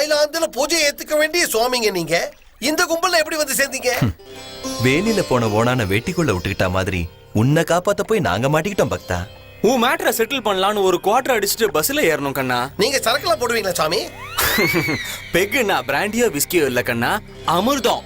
தாய்லாந்துல பூஜை ஏத்துக்க வேண்டிய சுவாமிங்க நீங்க? இந்த கும்பல்ல எப்படி வந்து சேர்ந்தீங்க? வேலியில போன ஓனான வெட்டிக்குள்ள விட்டுக்கிட்டா மாதிரி உன்னை காப்பாத்த போய் நாங்க மாட்டிக்கிட்டோம் பக்தா. உன் மேட்டரை செட்டில் பண்ணலான்னு ஒரு குவார்டர் அடிச்சுட்டு பஸ்ல ஏறணும் கண்ணா. நீங்க சரக்குலாம் போடுவீங்களா சாமி? பெக்குண்ணா பிராண்டியோ விஸ்கியோ இல்ல கண்ணா. அமிர்தம்.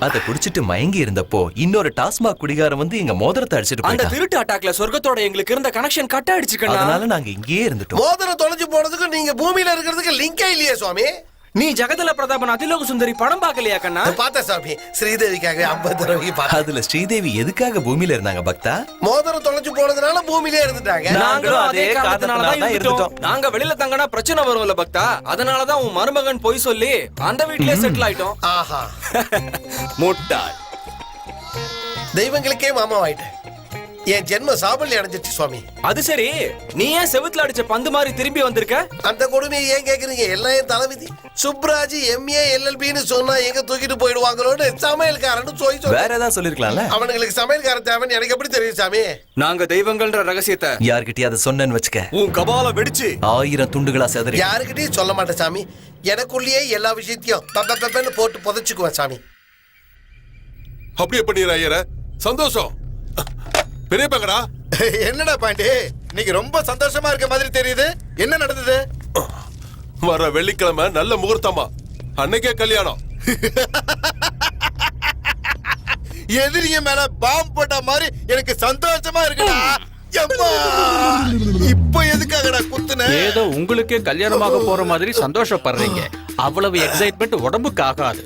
அத குடிச்சிட்டு மயங்கி இருந்தப்போ இன்னொரு டாஸ்மாக் குடிகாரன் வந்து எங்க மோதிரத்தை அடிச்சிட்டு அந்த போயிட்டான். திருட்டு அட்டாக்ல சொர்க்கத்தோட எங்களுக்கு இருந்த கனெக்ஷன் கட் ஆயிடுச்சு கண்ணா அதனால நாங்க இங்கேயே இருந்துட்டோம். மோதிரம் தொலைஞ்சு போனதுக்கு நீங்க பூமியில இருக்கிறதுக்கு லிங்கே இல்லையே சுவாமி. நீ ஜெகதல பிரதாபன் அதிலோக சுந்தரி படம் பார்க்கலையா கண்ணா? பார்த்தேன் சாமி. ஸ்ரீதேவிக்காக ஐம்பது தடவைக்கு பார்த்தேன். அதுல ஸ்ரீதேவி எதுக்காக பூமியில இருந்தாங்க பக்தா? மோதிரம் தொலைஞ்சு போனதுனால பூமியிலே இருந்துட்டாங்க. நாங்களும் அதே காரணத்தினால தான் தான் இருந்துட்டோம். இருந்துட்டோம். நாங்க வெளியில தங்கனா பிரச்சனை வரும்ல பக்தா. அதனால தான் உன் மருமகன் பொய் சொல்லி அந்த வீட்லயே செட்டில் ஆயிட்டோம். ஆஹா. முட்டாள். தெய்வங்களுக்கே மாமாவாயிட்டேன். என் ஜென்ம சாபல்யம் அடைஞ்சிருச்சு சுவாமி. அது சரி. நீ ஏன் செவுத்துல அடிச்ச பந்து மாதிரி திரும்பி வந்திருக்க? அந்த கொடுமையை ஏன் கேக்குறீங்க? எல்லாம் என் தலைவிதி சுப்ராஜ் எம்ஏ எல்எல்பின்னு சொன்னா எங்க தூக்கிட்டு போயிடுவாங்களோன்னு சமையல்காரன்னு சொல்லி சொல்லி. வேற ஏதாவது சொல்லிருக்கலாம்ல? அவனுங்களுக்கு சமையல்காரன் தேவைன்னு எனக்கு எப்படி தெரியும் சாமி? நாங்க தெய்வங்கள்ன்ற ரகசியத்தை யார்கிட்டயும் அதை சொன்னேன்னு வச்சுக்க. உன் கபால வெடிச்சு ஆயிரம் துண்டுகளா செதறி. யாருக்கிட்டையும் சொல்ல மாட்டேன் சாமி. எனக்குள்ளேயே எல்லா விஷயத்தையும் பப்ப பப்பன்னு போட்டு புதைச்சுக்குவேன் சாமி. அப்படியே பண்ணிடுற ஐயர. சந்தோஷம். பெரிய பங்கடா என்னடா பாண்டி? இன்னைக்கு ரொம்ப சந்தோஷமா இருக்க மாதிரி தெரியுது. என்ன நடந்தது? வர வெள்ளிக்கிழமை நல்ல முகூர்த்தமா. அன்னைக்கே கல்யாணம். எதிரிங்க மேல பாம்பு போட்ட மாதிரி எனக்கு சந்தோஷமா இருக்குடா. எம்மா! இப்போ எதுக்காகடா குத்துன? ஏதோ உங்களுக்கே கல்யாணமாக போற மாதிரி சந்தோஷப்படுறீங்க. அவ்வளவு எக்ஸைட்மெண்ட் உடம்புக்கு ஆகாது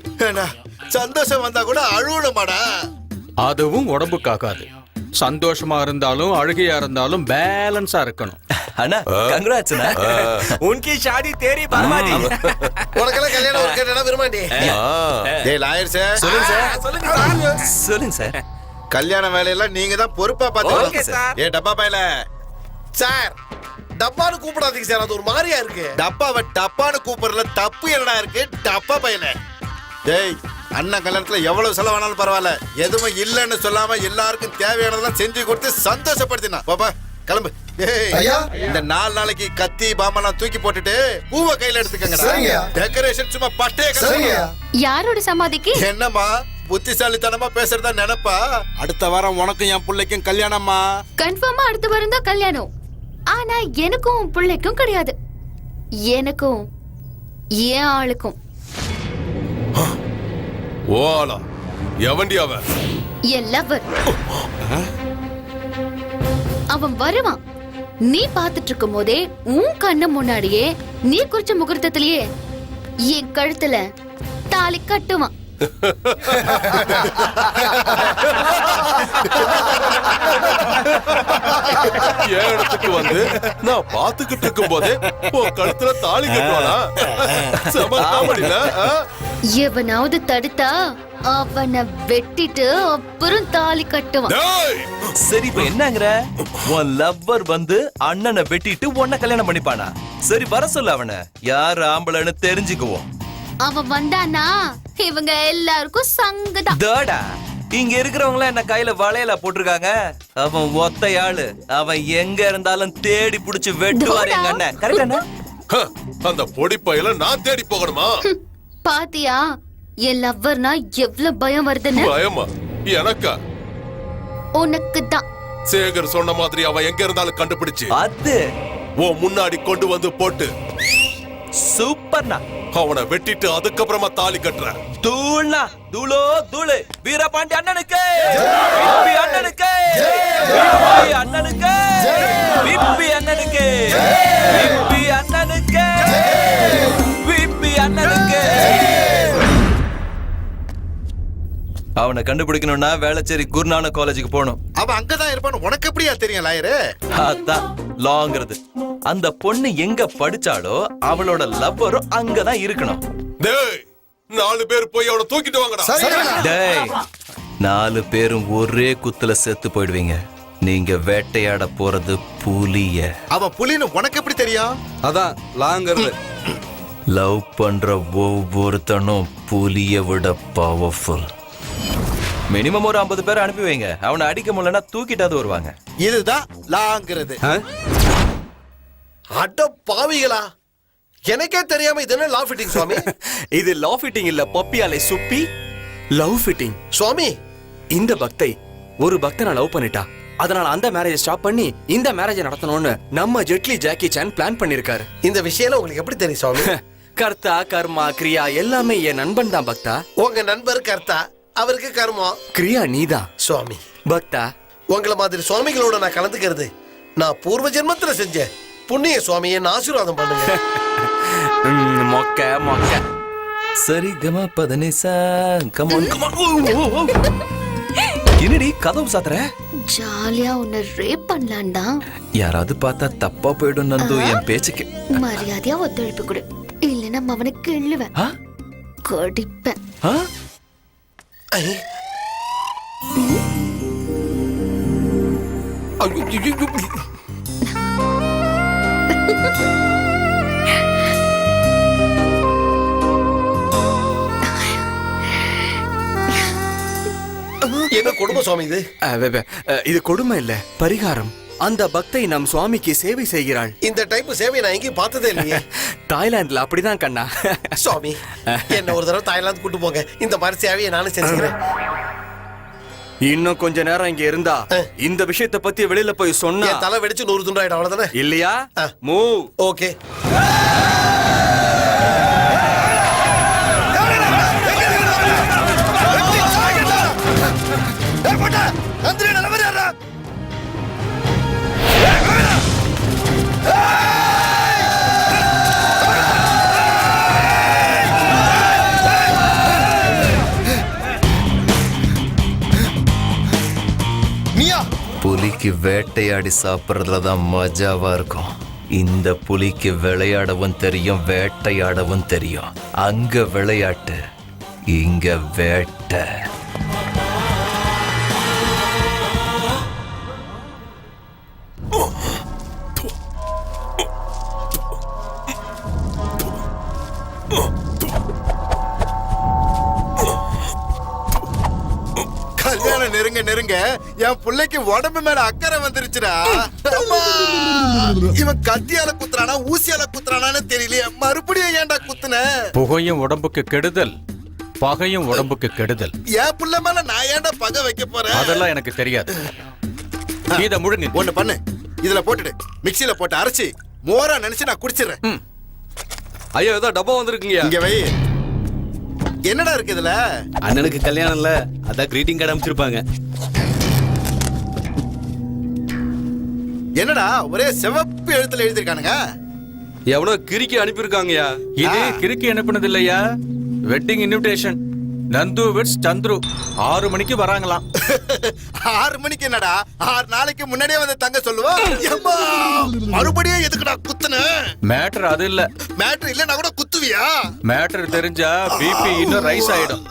சந்தோஷம் வந்தா கூட அழுவணுமாடா? அதுவும் உடம்புக்கு ஆகாது சந்தோஷமா இருந்தாலும் அழுகையா இருந்தாலும் பேலன்ஸா இருக்கணும். அண்ணா கங்க்ராட்ஸ்ண்ணா உன்கி ஷாதி தேரி பரமாதி. உனக்கெல்லாம் கல்யாணம் ஒரு கேட்டா விரும்பாண்டி டேய் லாயர் சார். சொல்லுங்க சார். சொல்லுங்க சார். சொல்லுங்க சார். கல்யாண வேலையெல்லாம் நீங்க தான் பொறுப்பா பாத்துக்கணும். ஏ டப்பா பையல. சார் டப்பான்னு கூப்பிடாதீங்க சார். அது ஒரு மாதிரியா இருக்கு. டப்பாவை டப்பான்னு கூப்பிடுறதுல தப்பு என்னடா இருக்கு? டப்பா பையல டேய் அண்ணன் கல்யாணத்துல எவ்வளவு செலவானாலும் பரவாயில்ல. எதுவும் இல்லைன்னு சொல்லாம எல்லாருக்கும் தேவையானதெல்லாம் செஞ்சு கொடுத்து சந்தோஷப்படுத்தினா. பாப்பா கிளம்பு. இந்த நாலு நாளைக்கு கத்தி பாம்பெல்லாம் தூக்கி போட்டுட்டு பூவை கையில எடுத்துக்கங்கடா. சரிங்கய்யா. டெக்கரேஷன் சும்மா சரிங்கய்யா. யாரோட சமாதிக்கு? என்னம்மா புத்திசாலித்தனமா பேசுறதா நினைப்பா? அடுத்த வாரம் உனக்கும் என் பிள்ளைக்கும் கல்யாணம்மா. கன்ஃபார்மா அடுத்த வாரம் தான் கல்யாணம். ஆனா எனக்கும் பிள்ளைக்கும் கிடையாது. எனக்கும் என் ஆளுக்கும். ஓலா. எவண்டி அவன். என் லவர் அவன் வருவான். நீ பாத்துட்டு இருக்கும் போதே உன் கண்ணு முன்னாடியே நீ குறிச்ச முகூர்த்தத்திலேயே என் கழுத்துல தாலி கட்டுவான். என் இடத்துக்கு வந்து? நான் பாத்துக்கிட்டு இருக்கும் போதே உன் கழுத்துல தாலி கட்டுவானா? செம காமெடியில எவனாவது தடுத்தா அவனை வெட்டிட்டு அப்புறம் தாலி கட்டுவான். சரி இப்ப என்னங்கிற? உன் லவ்வர் வந்து அண்ணனை வெட்டிட்டு உன்னை கல்யாணம் பண்ணிப்பானா? சரி வர சொல்லு அவனை. யார் ஆம்பளைன்னு தெரிஞ்சுக்குவோம். அவன் வந்தானா? இவங்க எல்லாருக்கும் சங்கதான் தேடா இங்க இருக்கிறவங்க என்ன கையில வளையல போட்டிருக்காங்க? அவன் ஒத்தையாளு அவன் எங்க இருந்தாலும் தேடி புடிச்சு வெட்டுவாரு எங்க அண்ணன். கரெக்டாண்ணா அந்த பொடி பையில நான் தேடி போகணுமா? பாத்தியா? என் லவ்வர்னா எவ்வளவு பயம் வருதுன்னு? பயமா? எனக்கா? உனக்கு தான். சேகர் சொன்ன மாதிரி அவன் எங்க இருந்தாலும் கண்டுபிடிச்சு. அது உன் முன்னாடி கொண்டு வந்து போட்டு. சூப்பர்ண்ணா அவனை வெட்டிட்டு அதுக்கப்புறமா தாலி கட்டுறேன் தூள்னா தூளோ தூளு. வீரபாண்டி அண்ணனுக்கு. விப்பி அண்ணனுக்கு. விப்பி அண்ணனுக்கு. விப்பி அண்ணனுக்கு. விப்பி அண்ணனுக்கு. விப்பி அண்ணனுக்கு. அவனை கண்டுபிடிக்கணும்னா வேளச்சேரி குருநானக் காலேஜுக்கு போகணும். அவன் அங்கதான் இருப்பான்னு உனக்கு எப்படியா தெரியும் லாயரு? அதான் லாங்கிறது அந்த பொண்ணு எங்க படிச்சாலோ அவளோட லவ்வரும் அங்கதான் இருக்கணும். டேய் நாலு பேர் போய் அவனை தூக்கிட்டு வாங்கடா. டேய் நாலு பேரும் ஒரே குத்துல செத்து போயிடுவீங்க. நீங்க வேட்டையாட போறது புலிய. அவன் புலின்னு உனக்கு எப்படி தெரியும்? அதான் லாங்கிறது லவ் பண்ற ஒவ்வொருத்தனும் புலிய விட பவர்ஃபுல் மினிமம் ஒரு ஐம்பது பேர் அனுப்பி வைங்க. அவனை அடிக்க முடியலன்னா தூக்கிட்டாவது வருவாங்க. இதுதான் லாங்கிறது. அட பாவிகளா. எனக்கே தெரியாம இது என்ன லா ஃபிட்டிங் சுவாமி? இது லவ் ஃபிட்டிங் இல்ல பப்பியாலே சுப்பி. லவ் ஃபிட்டிங் சுவாமி. இந்த பக்தை ஒரு பக்தனை லவ் பண்ணிட்டா. அதனால அந்த மேரேஜ் ஸ்டாப் பண்ணி இந்த மேரேஜ் நடத்தணும்னு நம்ம ஜெட்லி ஜாக்கி சான் பிளான் பண்ணிருக்காரு. இந்த விஷயம் உங்களுக்கு எப்படி தெரியும் சுவாமி? கர்த்தா கர்மா கிரியா எல்லாமே என் நண்பன் தான் பக்தா. உங்க நண்பர் கர்த்தா அவருக்கு கர்மம் கிரியா நீதான். சுவாமி. பக்தா. உங்களை மாதிரி சுவாமிகளோட நான் கலந்துக்கிறது நான் பூர்வ ஜென்மத்துல செஞ்சேன். புண்ணிய சுவாமி என்ன ஆசீர்வாதம் பண்ணுங்க. மொக்க மொக்க. சரி கமா பதனிசா கமான் கமான் என்னடி கதவு சாத்துற? ஜாலியா உன்னை ரேப் பண்ணலான் தான் யாராவது பார்த்தா தப்பா போயிடும் நந்து என் பேச்சுக்கு. மரியாதையா ஒத்துழைப்பு கொடு. இல்லைன்னா அவனுக்கு கிள்ளுவேன். ஆ? கடிப்பேன். ஐயோ. என்ன கொடுமை சுவாமி இது? இது கொடுமை இல்ல பரிகாரம். அந்த பக்தை நம் சுவாமிக்கு சேவை செய்கிறாள். இந்த டைப் சேவை நான் எங்கேயும் பார்த்ததே இல்லையே. தாய்லாந்துல அப்படிதான் கண்ணா. சுவாமி என்ன ஒரு தடவை தாய்லாந்து கூட்டு போங்க. இந்த மாதிரி சேவையை நானும் செஞ்சுக்கிறேன். இன்னும் கொஞ்ச நேரம் இங்க இருந்தா இந்த விஷயத்தை பத்தி வெளியில போய் சொன்னா தலை வெடிச்சு நூறு துண்டாயிடும் அவ்வளவுதானே? இல்லையா. Move okay. புலிக்கு வேட்டையாடி சாப்பிட்றதுல தான் மஜாவா இருக்கும். இந்த புலிக்கு விளையாடவும் தெரியும் வேட்டையாடவும் தெரியும். அங்க விளையாட்டு இங்க வேட்டை. கல்யாணம் நெருங்க நெருங்க என் பிள்ளைக்கு உடம்பு மேல அக்கறை வந்துருச்சுடா! இவன் கத்தியால குத்துறானா ஊசியால குத்துறானான்னு தெரியலையே. மறுபடியும் ஏன்டா குத்துன? புகையும் உடம்புக்கு கெடுதல் பகையும் உடம்புக்கு கெடுதல். என் புள்ள மேல நான் ஏன்டா பகை வைக்க போறேன் அதெல்லாம் எனக்கு தெரியாது. இத முழுங்க ஒண்ணு பண்ணு. இதுல போட்டுடு. மிக்ஸில போட்டு அரைச்சி மோரா நினைச்சு நான் குடிச்சிடுறேன். ஐயோ ஏதோ டப்பா வந்திருக்குங்க இங்க வை. என்னடா இருக்கு இதுல? அண்ணனுக்கு கல்யாணம் இல்ல. அதான் கிரீட்டிங் கார்டு அமைச்சிருப்பாங்க. என்னடா ஒரே சிவப்பு எழுத்துல எழுதிருக்கானுங்க எவனோ கிறுக்கி அனுப்பியிருக்காங்கயா இது கிறுக்கி அனுப்புனது இல்லையா wedding invitation Nandu weds Chandru. ஆறு மணிக்கு வராங்களாம். ஆறு மணிக்கு என்னடா? ஆறு நாளைக்கு முன்னாடியே வந்து தங்க சொல்லுவா? எம்மா, மறுபடியும் எதுக்குடா குத்துன? மேட்டர் அது இல்ல. மேட்ரு இல்லைன்னா கூட குத்துவியா மேட்டர் தெரிஞ்சா பிபி இன்னும் ரைஸ் ஆயிடும்.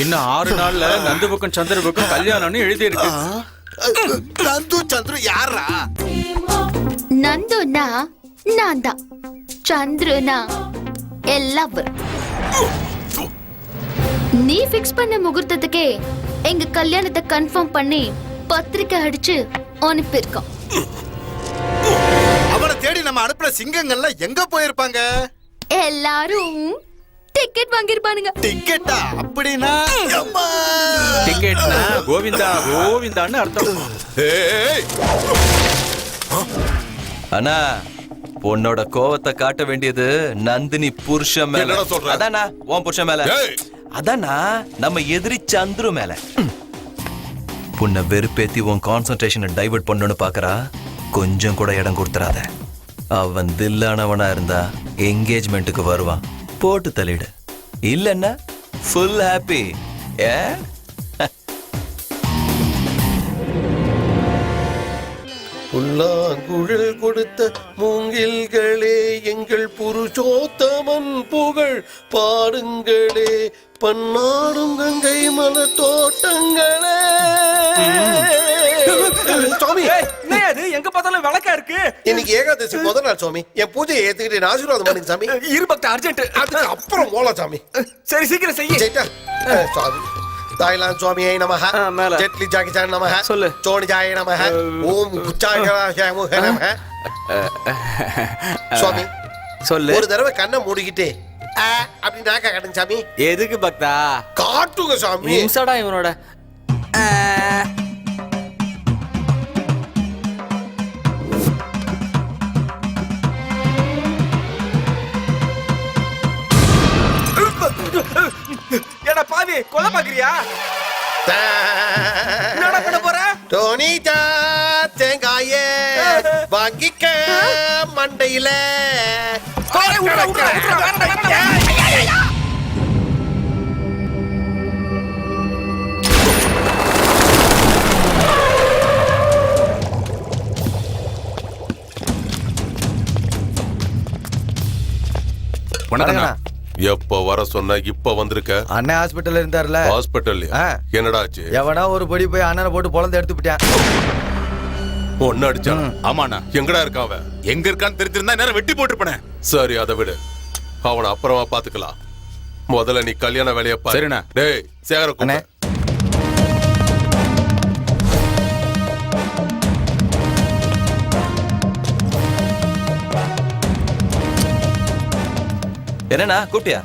இன்னும் ஆறு நாள்ல நந்துவுக்கும் சந்திரபுக்கும் கல்யாணம்னு எழுதி இருக்கு நந்து சந்துரு யாரா நந்துனா நான் தான் சந்துருனா எல்லாம் நீ ஃபிக்ஸ் பண்ண முகூர்த்தத்துக்கே எங்க கல்யாணத்தை கன்ஃபார்ம் பண்ணி பத்திரிக்கை அடிச்சு அனுப்பியிருக்கோம். அவனை தேடி நம்ம அனுப்புற சிங்கங்கள்லாம் எங்க போயிருப்பாங்க? எல்லாரும் டிக்கெட் வாங்கியிருப்பானுங்க டிக்கெட்டா அப்படின்னா. டிக்கெட்னா கோவிந்தா கோவிந்தான்னு அர்த்தம் அண்ணா உன்னோட கோவத்தை காட்ட வேண்டியது நந்தினி புருஷன் மேல? அதானா உன் புருஷன் மேல. அதானா நம்ம எதிரி சந்துரு மேல. உன்னை வெறுப்பேத்தி உன் கான்சன்ட்ரேஷனை டைவர்ட் பண்ணணும்னு பாக்குறா கொஞ்சம் கூட இடம் கொடுத்துறாத அவன் தில்லானவனா இருந்தா என்கேஜ்மெண்ட்டுக்கு வருவான். போட்டு தள்ளிடு. இல்லன்னா ஃபுல் ஹாப்பி ஏ? புல்லாங்குழல் கொடுத்த மூங்கில்களே எங்கள் புருஷோத்தமன் புகழ். பாடுங்களே பன்னாடும் கங்கை மல தோட்டங்களே. சுவாமி. அது எங்க பார்த்தாலும் விளக்கா இருக்கு. இன்னைக்கு ஏகாதசி முதல் நாள் சுவாமி என் பூஜையை ஏத்துக்கிட்டு நான் ஆசீர்வாதம் பண்ணுங்க சாமி. இரு பக்தா அர்ஜென்ட். அதுக்கு அப்புறம் போலாம் சாமி. சரி சீக்கிரம் செய்ய. ஜெயிட்டா? சுவாமி தாய்லாந்து சுவாமியை நமஹ. ஜெட்லி ஜாக்கி சான் நமஹ சொல்லு. சோனி ஜாய நமஹ ஓம் குச்சாய நமஹ சுவாமி சொல்லு. ஒரு தடவை கண்ணை மூடிக்கிட்டு அப்படி நாக்கா காட்டுங்க சாமி. எதுக்கு பக்தா? காட்டுங்க சாமி. இம்சடா இவனோட. பாவி? கொல்ல பாக்குறியா? என்னடா பண்ண போற? டோனிதா தேங்காயே வாங்கிக்க மண்டையில. வணக்கண்ணா எப்ப வர சொன்ன இப்ப வந்திருக்க? அண்ணன் ஹாஸ்பிட்டல்ல இருந்தார்ல. ஹாஸ்பிட்டல் ஆ. என்னடா ஆச்சு எவனா ஒரு படி போய் அண்ணனை போட்டு பொழந்து எடுத்து விட்டான். ஒன்னு அடிச்சா? ஆமாண்ணா. எங்கடா இருக்கான் அவன்? எங்க இருக்கான்னு தெரிஞ்சிருந்தா நேரம் வெட்டி போட்டுருப்பேனே. சரி அதை விடு. அவனை அப்புறமா பாத்துக்கலாம் முதல்ல நீ கல்யாண வேலைய பாரு. சரிண்ணா. டேய் சேகர என்னண்ணா கூப்பிட்டியா?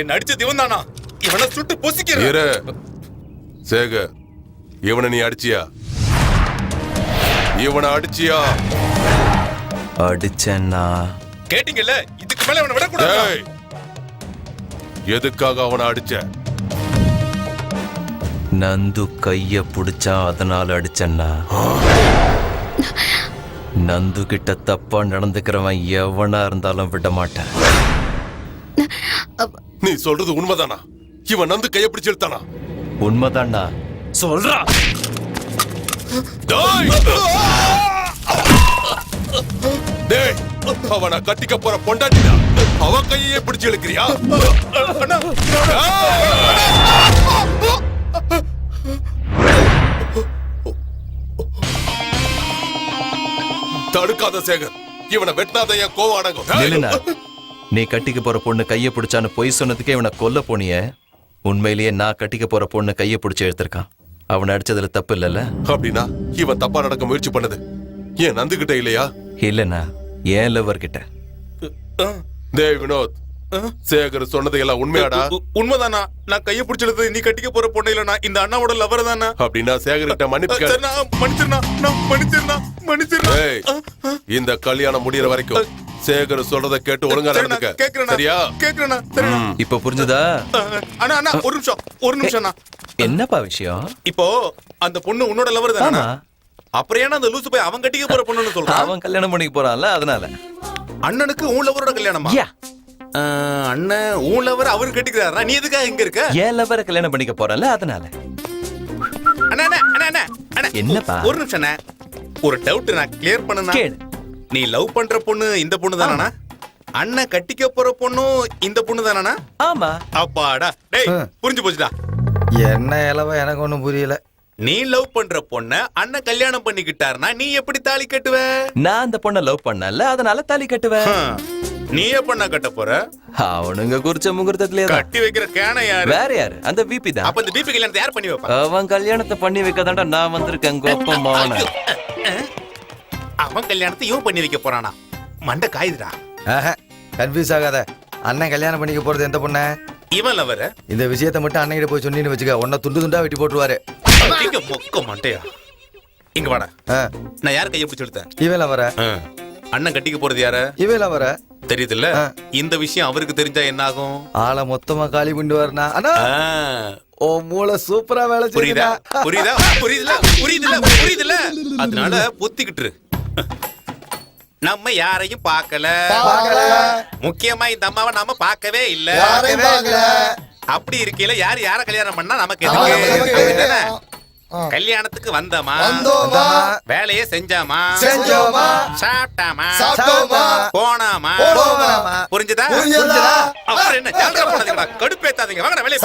என்ன அடிச்சது இவன் தானா இவனை சுட்டு பொசிக்கிறேன் இரு சேகர் இவனை நீ அடிச்சியா? இவனை அடிச்சியா? அடிச்சேன்னா கேட்டீங்கல்ல இதுக்கு மேல இவனை விடக்கூடாது எதுக்காக அவனை அடிச்ச? நந்து கைய புடிச்சா அதனால அடிச்சேன்னா? நந்து கிட்ட தப்பா நடந்துக்கிறவன் எவனா இருந்தாலும் விட மாட்டேன். நீ சொல்றது உண்மைதானா? இவன் நந்து கைய பிடிச்சு இழுத்தானா? உண்மைதான்டா. சொல்றா. டேய்! அவனை கட்டிக்க போற பொண்டாட்டிடா. அவன் கையே பிடிச்சு இழுக்கிறியா? அண்ணா, தடுக்காத சேகர். இவனை வெட்டாத என் கோவம் அடங்கும் நீ கட்டிக்க போற பொண்ணு கைய பிடிச்சான்னு பொய் சொன்னதுக்கே இவனை கொல்ல போனியே. உண்மையிலேயே நான் கட்டிக்க போற பொண்ணு கைய பிடிச்சு எடுத்திருக்கான். அவனை அடிச்சதுல தப்பு இல்லைல்ல? அப்படின்னா இவன் தப்பா நடக்க முயற்சி பண்ணது. ஏன் நந்துகிட்ட இல்லையா? இல்லைண்ணா. ஏன் லவர் கிட்ட? டேய் வினோத் சேகர் சொன்னது எல்லாம் உண்மையாடா உண்மைதானா? நான் கையை பிடிச்சது நீ கட்டிக்க போற பொண்ணு இல்ல நான் இந்த அண்ணாவோட லவர் தானே? அப்படின்னா மன்னிப்பு மன்னிச்சிருந்தா மன்னிச்சிருந்தா ஏய், இந்த கல்யாணம் முடியற வரைக்கும் சேகர் சொல்றத கேட்டு ஒழுங்கா நடந்துக்க. கேக்குறேன் சரியா? கேக்குறேண்ணா சரிண்ணா. இப்ப புரிஞ்சுதா? அண்ணா அண்ணா ஒரு நிமிஷம் ஒரு நிமிஷம் அண்ணா. என்னப்பா விஷயம்? இப்போ அந்த பொண்ணு உன்னோட லவர் தானே. அப்புறம் ஏன்னா அந்த லூசு போய் அவன் கட்டிக்க போற பொண்ணுன்னு சொல்றான்? அவன் கல்யாணம் பண்ணிக்க போறான்ல அதனால. அண்ணனுக்கு உன் லவரோட கல்யாணமா? அண்ணன் உன் லவர் அவரு கட்டிக்கிறாரா நீ எதுக்காக இங்க இருக்க? ஏன் லவரை கல்யாணம் பண்ணிக்க போறான்ல அதனால. அண்ணா அண்ணா அண்ணா அண்ணா அண்ணா. என்னப்பா? ஒரு நிமிஷம் அண்ணா. ஒரு டவுட் நான் கிளியர் பண்ணனா கேளு. நீ லவ் பண்ற பொண்ணு இந்த பொண்ணு தானா அண்ணன் கட்டிக்க போற பொண்ணும் இந்த பொண்ணு தானா ஆமா. அப்பாடா. டேய் புரிஞ்சு போச்சுடா. என்ன இலவ எனக்கு ஒண்ணும் புரியல. நீ லவ் பண்ற பொண்ண அண்ணன் கல்யாணம் பண்ணிக்கிட்டாருனா நீ எப்படி தாலி கட்டுவ? நான் அந்த பொண்ணை லவ் பண்ணல அதனால தாலி கட்டுவேன். நீ எப்ப கட்ட போற? அவனுங்க குறிச்ச முகூர்த்தத்திலே கட்டி வைக்கிற கேன யாரு? வேற யாரு? அந்த பிபி தான். அப்ப இந்த பிபி கல்யாணத்தை யார் பண்ணி வைப்பா? அவன் கல்யாணத்தை பண்ணி வைக்கதாண்டா நான் வந்திருக்கேன் கோப்பமான அவன் கல்யாணத்தை இவன் பண்ணி வைக்க போறானா? மண்டை காயுதுடா. கன்ஃபியூஸ் ஆகாத. அண்ணன் கல்யாணம் பண்ணிக்க போறது எந்த பொண்ண? இவன் லவர இந்த விஷயத்த மட்டும் அண்ணன் கிட்ட போய் சொன்னீன்னு வச்சுக்க உன்னை துண்டு துண்டா வெட்டி போட்டுருவாரு. இங்க மொக்க மண்டையா. இங்க வாடா. நான் யார் கையை பிடிச்சு எடுத்தேன் இவேல வர ஆ. அண்ணன் கட்டிக்க போறது யார? இவேல வர தெரியுதுல்ல. இந்த விஷயம் அவருக்கு தெரிஞ்சா என்ன ஆகும் ஆளை மொத்தமா காலி பண்ணி வரனா அண்ணா ஆ. ஓ மூளை சூப்பரா வேலை புரியுதா? புரியுதா? புரியுதுல புரியுதுல புரியுதுல அதனால பொத்திக்கிட்டு. நம்ம யாரையும் பார்க்கல. முக்கியமா இந்த அம்மாவை நாம பார்க்கவே இல்ல. அப்படி இருக்கையில யார் யார கல்யாணம் பண்ணா நமக்கு எதுக்கு? கல்யாணத்துக்கு வந்தோமா வந்தோமா. வேலையை செஞ்சோமா செஞ்சோமா. சாப்பிட்டாமா சாப்பிட்டோமா. போனாமா போனோமா. புரிஞ்சுதா புரிஞ்சுதா? அப்புறம் என்ன ஜாலியா போனதுங்களா கடுப்பேத்தாதீங்க வாங்க வேலையை